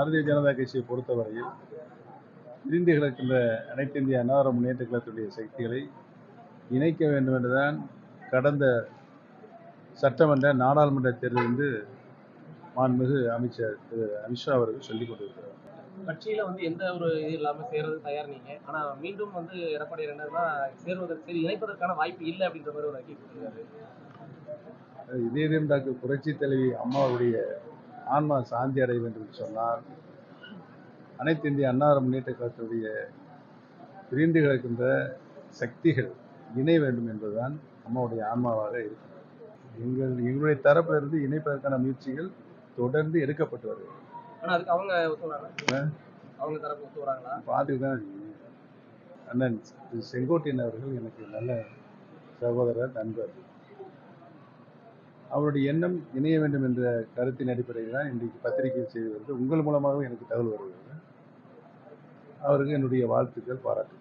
பாரதிய ஜனதா கட்சியை பொறுத்தவரையில் பிரிந்து கிடக்கின்ற அனைத்து இந்திய அன்னார முன்னேற்ற கழகத்துடைய சக்திகளை இணைக்க வேண்டும் என்றுதான் கடந்த சட்டமன்ற நாடாளுமன்ற தேர்தலில் இருந்து மாண்புமிகு அமைச்சர் திரு அமித்ஷா அவர்கள் சொல்லிக் கொண்டிருக்கிறார். கட்சியில வந்து எந்த ஒரு இது இல்லாம சேர்றது தயார் நீங்க? ஆனா மீண்டும் வந்து எடப்பாடி என்னன்னா சேர்வதற்கு சரி இணைப்பதற்கான வாய்ப்பு இல்லை அப்படின்ற மாதிரி ஒரு அறிக்கை கொடுத்திருக்காரு. இதே டாக்டர் புரட்சி தலைவி அம்மாவுடைய ஆன்மா சாந்தி அடைய வேண்டும் என்று சொன்னால் அனைத்து இந்திய அன்னார முன்னேற்ற கழகத்துடைய பிரிந்து கிடக்கின்ற சக்திகள் இணை வேண்டும் என்பதுதான் அம்மாவுடைய ஆன்மாவாக இருக்கிறது எங்கள் எங்களுடைய தரப்பிலிருந்து இணைப்பதற்கான முயற்சிகள் தொடர்ந்து எடுக்கப்பட்டு வருகிறது. அவங்க அவங்க தரப்பு பார்த்துட்டு தான். அண்ணன் செங்கோட்டையன் அவர்கள் எனக்கு நல்ல சகோதரர் நண்பர். அவருடைய எண்ணம் இணைய வேண்டும் என்ற கருத்தின் அடிப்படையில் தான் இன்றைக்கு பத்திரிகை செய்தி வருது உங்கள் மூலமாகவும் எனக்கு தகவல் வருகிறது. அவருக்கு என்னுடைய வாழ்த்துக்கள் பாராட்டு